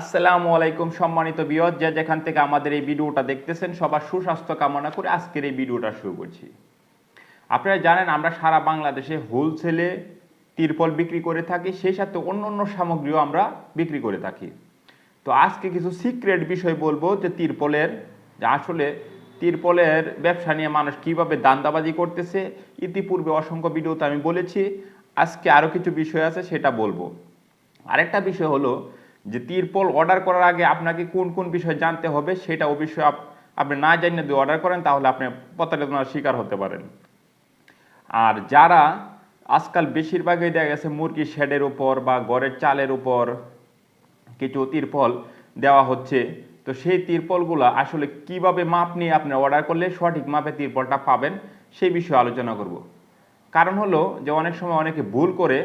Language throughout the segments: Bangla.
আসসালামু আলাইকুম সম্মানিত বিয়ত যে যেখান থেকে আমাদের এই ভিডিওটা দেখতেছেন, সবার সুস্বাস্থ্য কামনা করে আজকের এই ভিডিওটা শুরু করছি। আপনারা জানেন, আমরা সারা বাংলাদেশে হোলসেলে তিরপল বিক্রি করে থাকি, সেই সাথে অন্য অন্য সামগ্রীও আমরা বিক্রি করে থাকি। তো আজকে কিছু সিক্রেট বিষয় বলব যে তিরপলের, যে আসলে তিরপলের ব্যবসা নিয়ে মানুষ কীভাবে দান্দাবাজি করতেছে। ইতিপূর্বে অসংখ্য ভিডিওতে আমি বলেছি, আজকে আরও কিছু বিষয় আছে, সেটা বলব। আরেকটা বিষয় হলো যে তিরপল অর্ডার করার আগে আপনাকে কোন কোন বিষয় জানতে হবে সেটা অবশ্যই আপনি না জানিয়ে যদি অর্ডার করেন, তাহলে আপনি প্রতারণার শিকার হতে পারেন। আর যারা আজকাল বেশিরভাগই দেখা গেছে মুরগির শেডের উপর বা ঘরের চালের উপর কিছু তিরপল দেওয়া হচ্ছে, তো সেই তিরপলগুলো আসলে কীভাবে মাপ নিয়ে আপনি অর্ডার করলে সঠিক মাপে তিরপলটা পাবেন, সেই বিষয়ে আলোচনা করব। কারণ হলো যে অনেক সময় অনেকে ভুল করে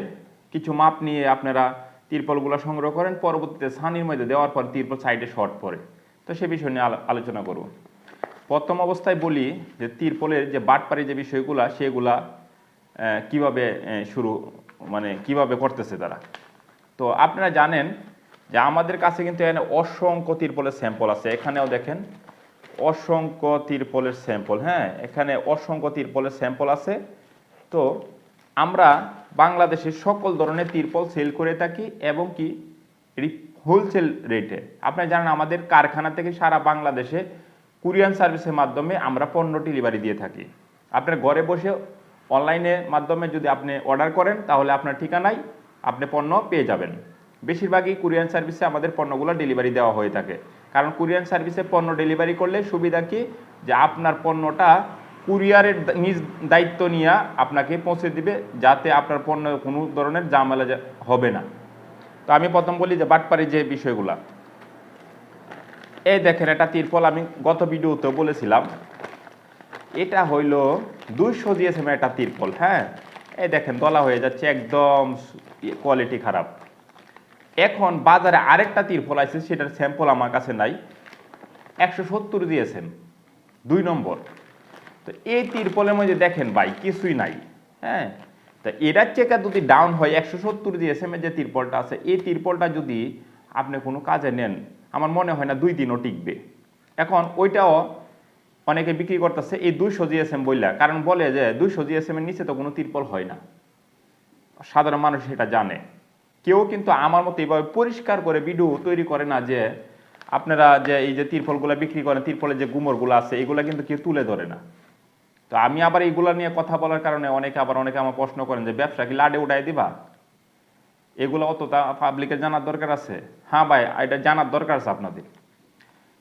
কিছু মাপ নিয়ে আপনারা তিরপলগুলো সংগ্রহ করেন। পরবর্তীতে ছানির মধ্যে দেওয়ার পর তিরপল সাইডে শর্ট পড়ে। তো সে বিষয় নিয়ে আলো- আলোচনা করব। প্রথম অবস্থায় বলি যে তিরপলের যে বাটপারি যে বিষয়গুলা, সেগুলা কীভাবে শুরু মানে কীভাবে করতেছে তারা। তো আপনারা জানেন যে আমাদের কাছে কিন্তু এখানে অসংখ্য তিরপলের স্যাম্পল আছে। এখানেও দেখেন, অসংখ্য তিরপলের স্যাম্পল হ্যাঁ? এখানে অসংখ্য তিরপলের স্যাম্পল আছে। তো আমরা বাংলাদেশের সকল ধরনের তিরপল সেল করে থাকি এবং কি হোলসেল রেটে আপনি জানেন আমাদের কারখানা থেকে সারা বাংলাদেশে কুরিয়ান সার্ভিসের মাধ্যমে আমরা পণ্য ডেলিভারি দিয়ে থাকি। আপনার ঘরে বসে অনলাইনের মাধ্যমে যদি আপনি অর্ডার করেন, তাহলে আপনার ঠিকানায় আপনি পণ্য পেয়ে যাবেন। বেশিরভাগই কুরিয়ান সার্ভিসে আমাদের পণ্যগুলো ডেলিভারি দেওয়া হয়ে থাকে। কারণ কুরিয়ান সার্ভিসে পণ্য ডেলিভারি করলে সুবিধা কি? যে আপনার পণ্যটা কুরিয়ারের নিজ দায়িত্ব নিয়ে আপনাকে পৌঁছে দিবে যাতে আপনার পণ্য কোনো ধরনের ঝামেলা যা- হবে না। তো আমি প্রথম বলি যে বাটপারি যে বিষয়গুলা। এই দেখেন এটা তিরপল আমি গত ভিডিওতেও বলেছিলাম। এটা হইল দুইশো দিয়েছে একটা তিরপল হ্যাঁ? এই দেখেন দলা হয়ে যাচ্ছে একদম কোয়ালিটি খারাপ। এখন বাজারে আরেকটা তিরপল আছে, সেটার স্যাম্পল আমার কাছে নাই। একশো সত্তর দিয়েছেন। দুই নম্বর। তো এই তিরপলের মধ্যে দেখেন ভাই, কিছুই নাই হ্যাঁ? তা এটার চেকা যদি ডাউন হয়, একশো সত্তর দিয়েছেন যে তিরপলটা আছে, এই তিরপলটা যদি আপনি কোনো কাজে নেন, আমার মনে হয় না দুই দিনও টিকবে। এখন ওইটাও অনেকে বিক্রি করতেছে, এই দুইশো জিএসএম বললা কারণ বলে যে দুইশো জিএসএম এর নিচে তো কোনো তিরপল হয় না। সাধারণ মানুষ সেটা জানে। কেউ কিন্তু আমার মতো এইভাবে পরিষ্কার করে ভিডিও তৈরি করে না যে আপনারা যে এই যে তিরপলগুলো বিক্রি করেন, তিরপলের যে গুমরগুলো আছে, এগুলো কিন্তু কেউ তুলে ধরে না। তো আমি আবার এইগুলা নিয়ে কথা বলার কারণে অনেকে আবার অনেকে আমার প্রশ্ন করেন যে, ব্যবসা কি লাডে উঠাই দিবা? এগুলো অতটা পাবলিকের জানার দরকার আছে। হ্যাঁ ভাই, এটা জানার দরকার আছে আপনাদের।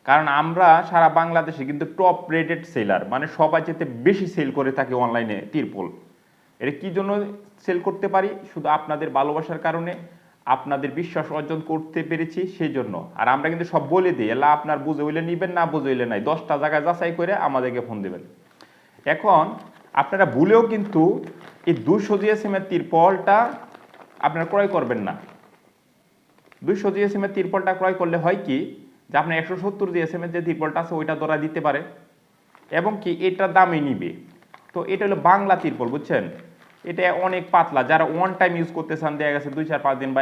কারণ আমরা সারা বাংলাদেশে কিন্তু টপ রেটেড সেলার মানে সবাই যেতে বেশি সেল করে থাকি অনলাইনে তিরপল এটা কি জন্য সেল করতে পারি? শুধু আপনাদের ভালোবাসার কারণে, আপনাদের বিশ্বাস অর্জন করতে পেরেছি সেই জন্য আর আমরা কিন্তু সব বলে দিই, এলা আপনার বুঝে হইলে নিবেন, না বুঝে হইলে নাই। দশটা জায়গায় যাচাই করে আমাদেরকে ফোন দেবেন। এখন আপনারা ভুলেও কিন্তু এই দুশো জিএসএম এর তিরপলটা আপনারা ক্রয় করবেন না। দুইশো জিএসএম এর তিরপলটা ক্রয় করলে হয় কি যে আপনার একশো সত্তর জিএসএম এর যে তিরপলটা আছে ওইটা ধরা দিতে পারে এবং কি এটার দামই নিবে। তো এটা হলো বাংলা তিরপল, বুঝছেন? এটা অনেক পাতলা। যারা ওয়ান টাইম ইউজ করতে চান, দেখা গেছে দুই, চার, পাঁচ দিন বা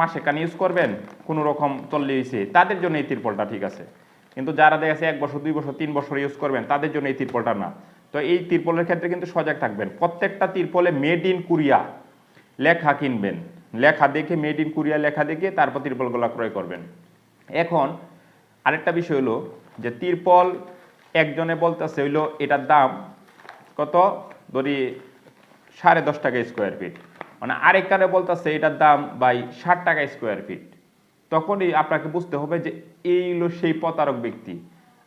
মাসে কান ইউজ করবেন, কোনো রকম চললে তাদের জন্য এই তিরপলটা ঠিক আছে। কিন্তু যারা দেখা গেছে এক বছর, দুই বছর, তিন বছর ইউজ করবেন, তাদের জন্য এই তিরপলটা না। তো এই তিরপলের ক্ষেত্রে কিন্তু সজাগ থাকবেন। প্রত্যেকটা তিরপলে মেড ইন কুরিয়া লেখা কিনবেন। লেখা দেখে মেড ইন কুরিয়া লেখা দেখে তারপর তিরপলগুলো ক্রয় করবেন। এখন আরেকটা বিষয় হলো যে তিরপল একজনে বলতেছে হইল, এটার দাম কত? ধরি সাড়ে দশ টাকা স্কোয়ার ফিট মানে আরেকটারে বলতেছে এটার দাম বাই ষাট টাকা স্কোয়ার ফিট তখনই আপনাকে বুঝতে হবে যে এই হলো সেই প্রতারক ব্যক্তি।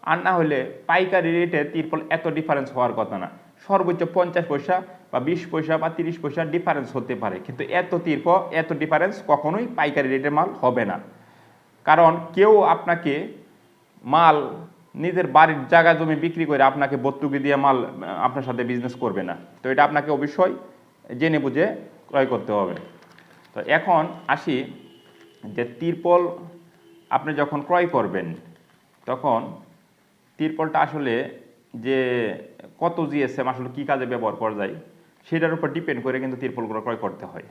আর না হলে পাইকারি রেটে তিরপল এত ডিফারেন্স হওয়ার কথা না। সর্বোচ্চ পঞ্চাশ পয়সা বা বিশ পয়সা বা তিরিশ পয়সা ডিফারেন্স হতে পারে। কিন্তু এত তিরপ এত ডিফারেন্স কখনোই পাইকারি রেটের মাল হবে না। কারণ কেউ আপনাকে মাল, নিজের বাড়ির জায়গা জমি বিক্রি করে আপনাকে বত্তুকি দিয়ে মাল আপনার সাথে বিজনেস করবে না। তো এটা আপনাকে অবশ্যই জেনে বুঝে ক্রয় করতে হবে। তো এখন আসি যে তিরপল আপনি যখন ক্রয় করবেন, তখন তিরপলটা আসলে যে কত জিএসএম আসলে কী কাজে ব্যবহার করা যায়, সেটার উপর ডিপেন্ড করে কিন্তু তিরপলগুলো ক্রয় করতে হয়।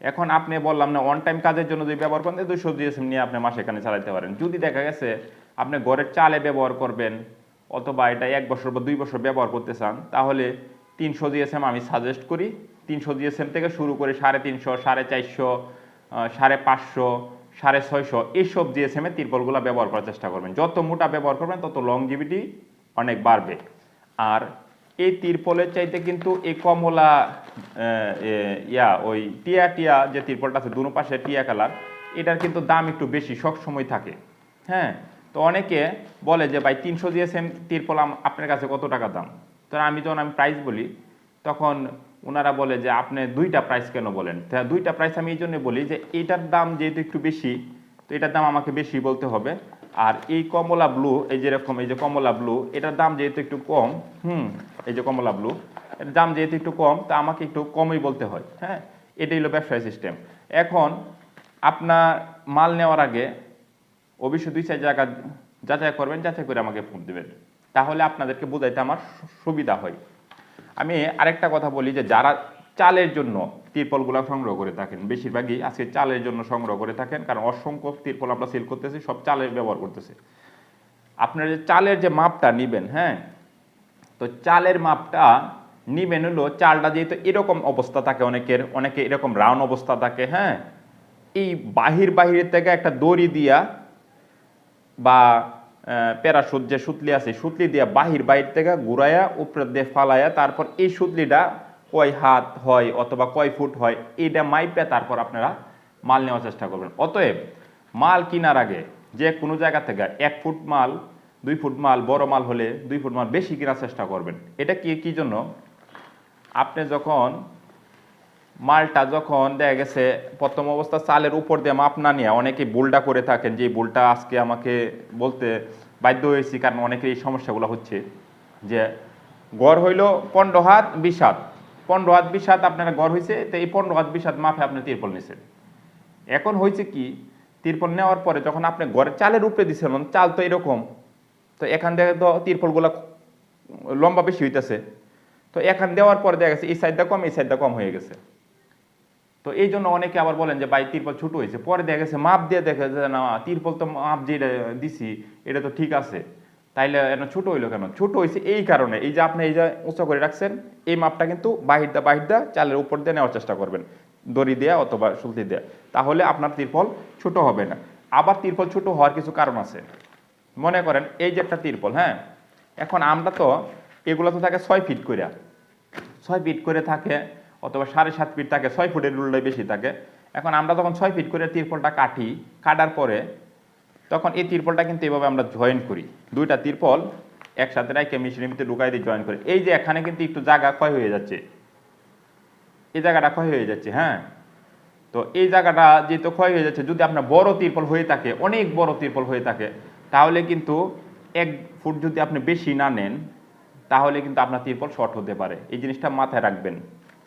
এখন আপনি বললাম না অন টাইম কাজের জন্য যদি ব্যবহার করেন দুশো জিএসএম নিয়ে আপনি মাসে এখানে চালাতে পারেন। যদি দেখা গেছে আপনি ঘরের চালে ব্যবহার করবেন, অথবা এটা এক বছর বা দুই বছর ব্যবহার করতে চান, তাহলে তিনশো জিএসএম আমি সাজেস্ট করি। তিনশো জিএসএম থেকে শুরু করে সাড়ে তিনশো, সাড়ে চারশো সাড়ে পাঁচশো, সাড়ে ছয়শো এইসব জিএসএম এর তিরপলগুলো ব্যবহার করার চেষ্টা করবেন। যত মোটা ব্যবহার করবেন, তত লংজিভিটি অনেক বাড়বে। আর এই তিরপলের চাইতে কিন্তু এই কমলা ইয়া, ওই টিয়া টিয়া যে তিরপলটা আছে, দুনো পাশে টিয়া কালার, এটার কিন্তু দাম একটু বেশি, সব সময় থাকে। হ্যাঁ? তো অনেকে বলে যে, ভাই, তিনশো জিএসএম তিরপল আম- আপনার কাছে কত টাকা দাম? তো আমি যখন আমি প্রাইস বলি, তখন ওনারা বলে যে আপনি দুইটা প্রাইস কেন বলেন? দুইটা প্রাইস আমি এই জন্য বলি যে এটার দাম যেহেতু একটু বেশি, তো এটার দাম আমাকে বেশি বলতে হবে। আর এই কমলা ব্লু এই যেরকম এই যে কমলা ব্লু এটার দাম যেহেতু একটু কম, হুম, এই যে কমলা ব্লু এর দাম যেহেতু একটু কম, তা আমাকে একটু কমই বলতে হয় হ্যাঁ? এটাই হলো ব্যবসায় সিস্টেম এখন আপনার মাল নেওয়ার আগে অবশ্যই দুই চার জায়গা যাচাই করবেন, যাচাই করে আমাকে ফোন দেবেন। তাহলে আপনাদেরকে বোঝাইতে আমার সুবিধা হয়। আমি আরেকটা কথা বলি যে যারা চালের জন্য তিরপলগুলো সংগ্রহ করে থাকেন, বেশিরভাগই আজকে চালের জন্য সংগ্রহ করে থাকেন, কারণ অসংখ্য তিরপল আমরা সেল করতেছি, সব চালের ব্যবহার করতেছে। আপনার যে চালের যে মাপটা নিবেন হ্যাঁ? তো চালের মাপটা নিবেন হলো, চালটা যেহেতু এরকম অবস্থা থাকে অনেকের, অনেকে এরকম রাউন্ড অবস্থা থাকে হ্যাঁ? এই বাহির বাহিরের থেকে একটা দড়ি দিয়া বা প্যারাসুট যে সুতলি আছে, সুতলি দিয়ে বাহির বাহির থেকে ঘুরাইয়া উপরে দিয়ে ফালাইয়া তারপর এই সুতলিটা কয় হাত হয় অথবা কয় ফুট হয়, এইটা মাইপে তারপর আপনারা মাল নেওয়ার চেষ্টা করবেন। অতএব মাল কেনার আগে যে কোনো জায়গা থেকে এক ফুট মাল, দুই ফুট মাল, বড় মাল হলে দুই ফুট মাল বেশি কেনার চেষ্টা করবেন। এটা কি কি জন্য? আপনি যখন মালটা যখন দেখা গেছে, প্রথম অবস্থা চালের উপর দিয়ে মাপ না নিয়ে অনেকে ভুলটা করে থাকেন যে ভুলটা আজকে আমাকে বলতে বাধ্য হয়েছি, কারণ অনেকের এই সমস্যাগুলো হচ্ছে। যে, গড় হইল পনেরো হাত বিশ হাত। পনেরো হাত হাত আপনারা গড় হয়েছে তো এই পনেরো হাত বিশ হাত মাপে আপনি তিরপল নিছেন। এখন হয়েছে কি, তিরপল নেওয়ার পরে যখন আপনি ঘরের চালের উপরে দিচ্ছেন চাল তো এরকম, তো এখান থেকে তো তিরপলগুলো লম্বা বেশি হইতেছে। তো এখান দেওয়ার পরে দেখা গেছে, এই সাইডটা কম, এই সাইডটা কম হয়ে গেছে। তো এই জন্য অনেকে আবার বলেন যে, ভাই, তিরপল ছোট হয়েছে। পরে দেখা গেছে, মাপ দিয়ে দেখে যে, না, তিরপল তো মাপ যেটা দিছি, এটা তো ঠিক আছে। তাইলে এটা ছোট হইল কেন? ছোট হয়েছে এই কারণে। এই যে আপনি এই যে উঁচু করে রাখছেন, এই মাপটা কিন্তু বাহির দা বাহির দা, চালের উপর দিয়ে নেওয়ার চেষ্টা করবেন। দড়ি দেয়া অথবা সুলতি দেয়া। তাহলে আপনার তিরপল ছোট হবে না। আবার তিরপল ছোট হওয়ার কিছু কারণ আছে। মনে করেন, এই যে একটা তিরপল হ্যাঁ? এখন আমরা তো এগুলো তো থাকে ছয় ফিট করে ছয় ফিট করে থাকে অথবা সাড়ে সাত ফিট থাকে, ছয় ফুটের রুলটাই বেশি থাকে। এখন আমরা যখন ছয় ফিট করে তিরপলটা কাটি, কাটার পরে তখন এই তিরপলটা কিন্তু এভাবে আমরা জয়েন করি। দুইটা তিরপল একসাথে রাখে মেশিনের ভিতরে ঢুকাই দিয়ে জয়েন করি। এই যে এখানে কিন্তু একটু জায়গা ক্ষয় হয়ে যাচ্ছে। এই জায়গাটা ক্ষয় হয়ে যাচ্ছে হ্যাঁ? তো এই জায়গাটা যেহেতু ক্ষয় হয়ে যাচ্ছে, যদি আপনার বড় তিরপল হয়ে থাকে, অনেক বড় তিরপল হয়ে থাকে, তাহলে কিন্তু এক ফুট যদি আপনি বেশি না নেন, তাহলে কিন্তু আপনার তিরপল শর্ট হতে পারে। এই জিনিসটা মাথায় রাখবেন।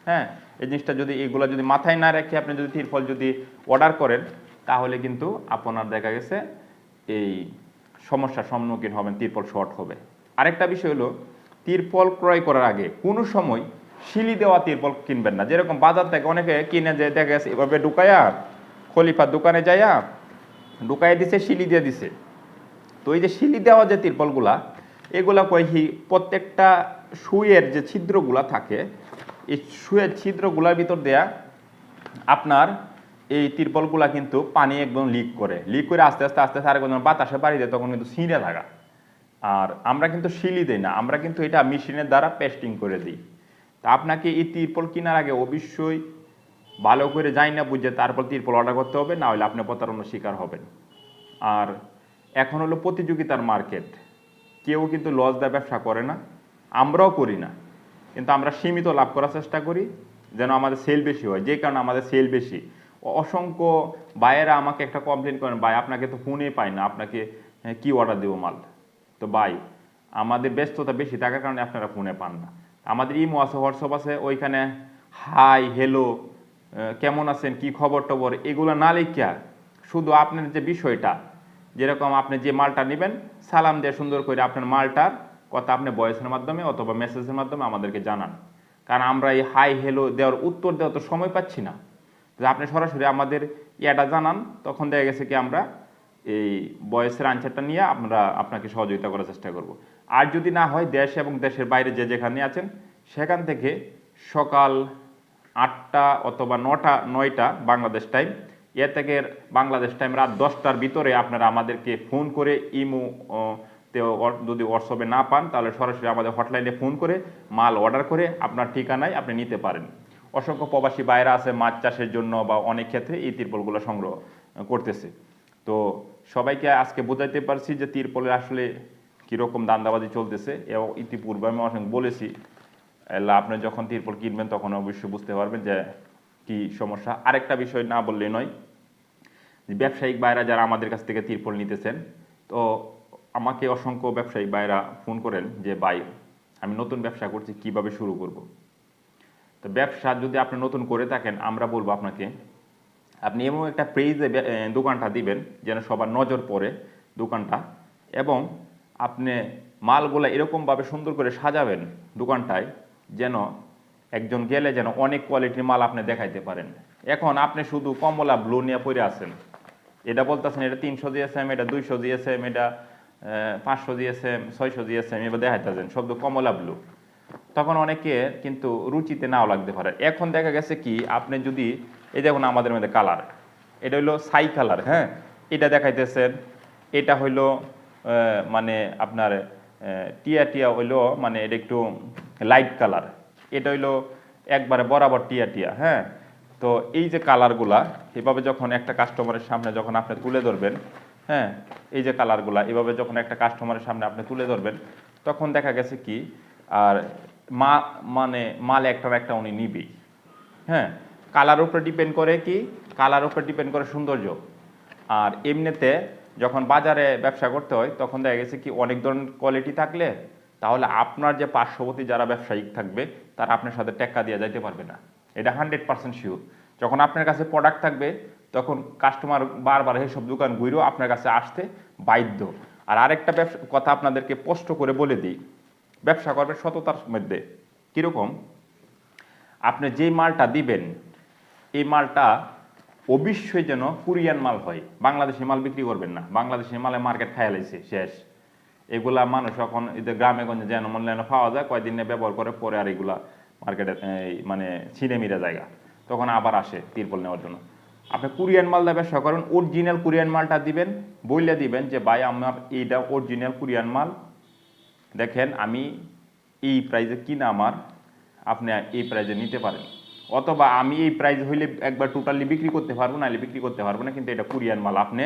হ্যাঁ এই জিনিসটা যদি এগুলো যদি মাথায় না রেখে আপনি যদি তিরপল যদি অর্ডার করেন, তাহলে কিন্তু আপনার দেখা গেছে এই সমস্যার সম্মুখীন হবেন, তিরপল শর্ট হবে। আরেকটা বিষয় হলো, তিরপল ক্রয় করার আগে কোনো সময় শিলি দেওয়া তিরপল কিনবেন না। যেরকম বাজার থেকে অনেকে কিনে যে দেখা গেছে, এভাবে ঢুকায়া, খলিফার দোকানে যাইয়া ঢুকাইয়া দিছে, শিলি দিয়ে দিছে। তো এই যে শিলি দেওয়া যে তিরপলগুলা, এগুলা কই প্রত্যেকটা সুয়ের যে ছিদ্রগুলা থাকে এই সুয়ের ছিদ্রগুলার ভিতর দেয়া আপনার এই তিরপলগুলা কিন্তু পানি একদম লিক করে। লিক করে আস্তে আস্তে আস্তে আস্তে আরেক বাতাসে বাড়ি দেয়, তখন কিন্তু ছিঁড়ে থাকা আর আমরা কিন্তু শিলি দিই না, আমরা কিন্তু এটা মেশিনের দ্বারা পেস্টিং করে দিই। তা আপনাকে এই তিরপল কেনার আগে অবশ্যই ভালো করে যাই না, বুঝে তারপর তিরপল অর্ডার করতে হবে, না হলে আপনি প্রতারণার শিকার হবেন। আর এখন হলো প্রতিযোগিতার মার্কেট কেউ কিন্তু লস দেয়, ব্যবসা করে না। আমরাও করি না। কিন্তু আমরা সীমিত লাভ করার চেষ্টা করি যেন আমাদের সেল বেশি হয়। যে কারণে আমাদের সেল বেশি। অসংখ্য বায়েরা আমাকে একটা কমপ্লেন করেন ভাই আপনাকে তো ফোনে পাই না আপনাকে হ্যাঁ, কি অর্ডার দেবো মাল? তো ভাই আমাদের ব্যস্ততা বেশি থাকার কারণে আপনারা ফোনে পান না। আমাদের ইমো আছে হোয়াটসঅ্যাপ আছে ওইখানে হাই হ্যালো কেমন আছেন? কি খবর টবর? এগুলো না লিখিয়া শুধু আপনার যে বিষয়টা যেরকম আপনি যে মালটা নেবেন সালাম দিয়ে সুন্দর করে আপনার মালটার কথা আপনি ভয়েসের মাধ্যমে অথবা মেসেজের মাধ্যমে আমাদেরকে জানান। কারণ আমরা এই হাই হেলো দেওয়ার উত্তর দেওয়ার তো সময় পাচ্ছি না। আপনি সরাসরি আমাদের ইয়াটা জানান, তখন দেখা গেছে কি আমরা এই বয়সের আনসারটা নিয়ে আমরা আপনাকে সহযোগিতা করার চেষ্টা করব। আর যদি না হয়, দেশ এবং দেশের বাইরে যে যেখানে আছেন, সেখান থেকে সকাল আটটা অথবা নটা, নয়টা বাংলাদেশ টাইম এ থেকে বাংলাদেশ টাইম রাত দশটার ভিতরে আপনারা আমাদেরকে ফোন করে ইমো আহ, তে যদি হোয়াটসঅ্যাপে না পান তাহলে সরাসরি আমাদের হটলাইনে ফোন করে মাল অর্ডার করে আপনার ঠিকানায় আপনি নিতে পারেন। অসংখ্য প্রবাসী বাইরা আছে মাছ চাষের জন্য বা অনেক ক্ষেত্রে এই তিরপলগুলো সংগ্রহ করতেছে। তো সবাইকে আজকে বোঝাইতে পারছি যে তিরপলের আসলে কীরকম দান্দাবাজি চলতেছে। এবং ইতিপূর্বে আমি অসংখ্য বলেছি আপনি যখন তিরপল কিনবেন তখন অবশ্যই বুঝতে পারবেন যে কি সমস্যা। আরেকটা বিষয় না বললে নয় ব্যবসায়িক বাইরা যারা আমাদের কাছ থেকে তিরপল নিতেছেন তো আমাকে অসংখ্য ব্যবসায়ী বাইরা ফোন করেন যে, ভাই, আমি নতুন ব্যবসা করছি, কীভাবে শুরু করব? তো ব্যবসা যদি আপনি নতুন করে থাকেন, আমরা বলব আপনাকে, আপনি এমন একটা প্রেজে দোকানটা দিবেন, যেন সবার নজর পড়ে দোকানটা এবং আপনি মালগুলো এরকমভাবে সুন্দর করে সাজাবেন দোকানটায়, যেন একজন গেলে যেন অনেক কোয়ালিটির মাল আপনি দেখাইতে পারেন। এখন আপনি শুধু কমলা ব্লু নিয়ে পড়ে আছেন। এটা বলতেছেন এটা তিনশো জিএসএম এটা দুইশো জিএসএম এটা পাঁচশো জিএসএম ছয়শো জিএসএম এবার দেখাইতেছেন শব্দ কমলা ব্লু তখন অনেকে কিন্তু রুচিতে নাও লাগতে পারে। এখন দেখা গেছে কি আপনি যদি এই দেখুন আমাদের মধ্যে কালার এটা হইল সাই কালার হ্যাঁ। এটা দেখাইতেছেন এটা হইল মানে আপনার টিয়া টিয়া হইল মানে এটা একটু লাইট কালার এটা হইল একবারে বরাবর টিয়া টিয়া হ্যাঁ? তো এই যে কালারগুলা এভাবে যখন একটা কাস্টমারের সামনে যখন আপনি তুলে ধরবেন হ্যাঁ এই যে কালারগুলা এভাবে যখন একটা কাস্টমারের সামনে আপনি তুলে ধরবেন, তখন দেখা গেছে কি, আর মা মানে মাল একটা একটা উনি নিবেই। হ্যাঁ কালার উপরে ডিপেন্ড করে কি কালার উপরে ডিপেন্ড করে সৌন্দর্য। আর এমনিতে যখন বাজারে ব্যবসা করতে হয়, তখন দেখা গেছে কি, অনেক ধরনের কোয়ালিটি থাকলে, তাহলে আপনার যে পার্শ্ববর্তী যারা ব্যবসায়িক থাকবে, তারা আপনার সাথে টেক্কা দিয়ে যাইতে পারবে না। এটা হান্ড্রেড পার্সেন্ট শিওর যখন আপনার কাছে প্রোডাক্ট থাকবে তখন কাস্টমার বারবার এইসব দোকান ঘুরেও আপনার কাছে আসতে বাধ্য। আর আরেকটা ব্যবসা, কথা আপনাদেরকে স্পষ্ট করে বলে দিই, ব্যবসা করবেন সততার মধ্যে। কীরকম? আপনি যেই মালটা দিবেন, এই মালটা অবশ্যই যেন কোরিয়ান মাল হয়। বাংলাদেশি মাল বিক্রি করবেন না। বাংলাদেশি মালে মার্কেট খাইয়া লাইছে, শেষ। এগুলা মানুষ এখন এদের গ্রামে গঞ্জে যেন মনে পাওয়া যায়, কয়দিনে ব্যবহার করে পরে আর এগুলা মার্কেটে মানে ছিঁড়ে মিরে জায়গা। তখন আবার আসে তিরপল নেওয়ার জন্য। আপনি কোরিয়ান মাল ব্যবসা করেন অরিজিনাল কোরিয়ান মালটা দিবেন, বইলে দিবেন যে, ভাই, আমার এইটা অরিজিনাল কোরিয়ান মাল। দেখেন, আমি এই প্রাইজে কিনা আমার, আপনি এই প্রাইজে নিতে পারেন। অথবা আমি এই প্রাইজ হইলে একবার টোটালি বিক্রি করতে পারব, নাহলে বিক্রি করতে পারব না, কিন্তু এটা কোরিয়ান মাল আপনি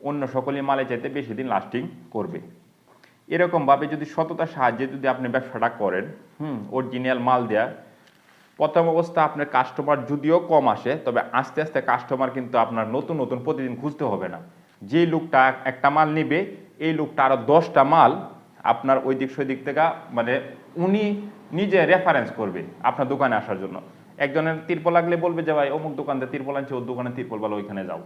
অন্য সকলের মালে চাইতে বেশি দিন লাস্টিং করবে। এরকমভাবে যদি সততার সাহায্যে যদি আপনি ব্যবসাটা করেন, হুম অরিজিনাল মাল দেয়া প্রথম অবস্থা আপনার কাস্টমার যদিও কম আসে, তবে আস্তে আস্তে কাস্টমার কিন্তু আপনার নতুন নতুন প্রতিদিন খুঁজতে হবে না। যে লোকটা একটা মাল নেবে, এই লোকটা আরও দশটা মাল আপনার ওই দিক সেই দিক থেকে মানে উনি নিজে রেফারেন্স করবে আপনার দোকানে আসার জন্য। একজনের তিরপল লাগলে বলবে যে, ভাই, অমুক দোকানতে তিরপল আনছে, ওর দোকানে তিরপল ভালো ওইখানে যাও।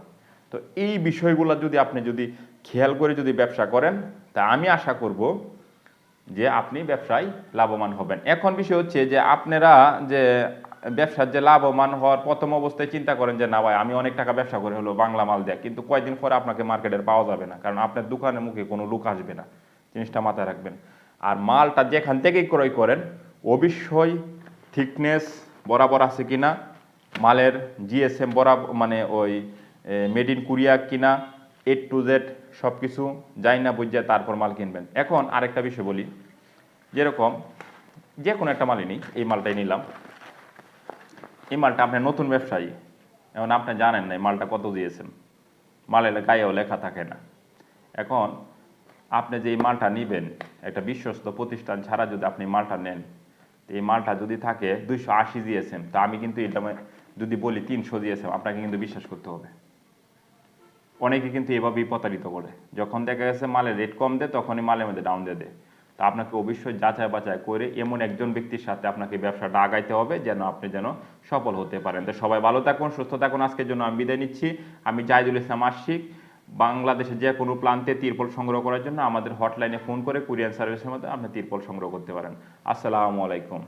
তো এই বিষয়গুলো যদি আপনি যদি খেয়াল করে যদি ব্যবসা করেন, তা আমি আশা করব যে আপনি ব্যবসায় লাভবান হবেন। এখন বিষয় হচ্ছে যে আপনারা যে ব্যবসার যে লাভবান হওয়ার প্রথম অবস্থায় চিন্তা করেন যে, না ভাই, আমি অনেক টাকা ব্যবসা করে হলো বাংলা মাল দেয়। কিন্তু কয়েকদিন পরে আপনাকে মার্কেটের পাওয়া যাবে না। কারণ আপনার দোকানের মুখে কোনো লোক আসবে না। জিনিসটা মাথায় রাখবেন। আর মালটা যেখান থেকেই ক্রয় করেন, অবশ্যই থিকনেস বরাবর আছে কিনা, মালের জিএসএম বরাবর মানে ওই মেড ইন কোরিয়া কিনা এ টু জেড সব কিছু যাই না বুঝে তারপর মাল কিনবেন। এখন আরেকটা বিষয় বলি। যেরকম যে কোনো একটা মালই নিই, এই মালটাই নিলাম। এই মালটা আপনি নতুন ব্যবসায়ী, এখন আপনি জানেন না এই মালটা কত দিয়েছেন। মালের গায়েও লেখা থাকে না। এখন আপনি যে এই মালটা নেবেন, একটা বিশ্বস্ত প্রতিষ্ঠান ছাড়া যদি আপনি মালটা নেন এই মালটা যদি থাকে দুইশো আশি দিয়েছেন, তা আমি কিন্তু এটা যদি বলি তিনশো দিয়েছেন, আপনাকে কিন্তু বিশ্বাস করতে হবে। অনেকে কিন্তু এভাবেই প্রতারিত করে। যখন দেখা গেছে মালের রেট কম দেয়, তখনই মালের মধ্যে ডাউন দিয়ে দেয়। তা আপনাকে অবশ্যই যাচাই বাছাই করে এমন একজন ব্যক্তির সাথে আপনাকে ব্যবসাটা আগাইতে হবে যেন আপনি যেন সফল হতে পারেন। তো সবাই ভালো থাকুন, সুস্থ থাকুন। আজকের জন্য আমি বিদায় নিচ্ছি। আমি জাহিদুল ইসলাম আশিক, বাংলাদেশের যে কোনো প্রান্তে তিরপল সংগ্রহ করার জন্য আমাদের হটলাইনে ফোন করে কুরিয়ান সার্ভিসের মধ্যে আপনি তিরপল সংগ্রহ করতে পারেন। আসসালামু আলাইকুম।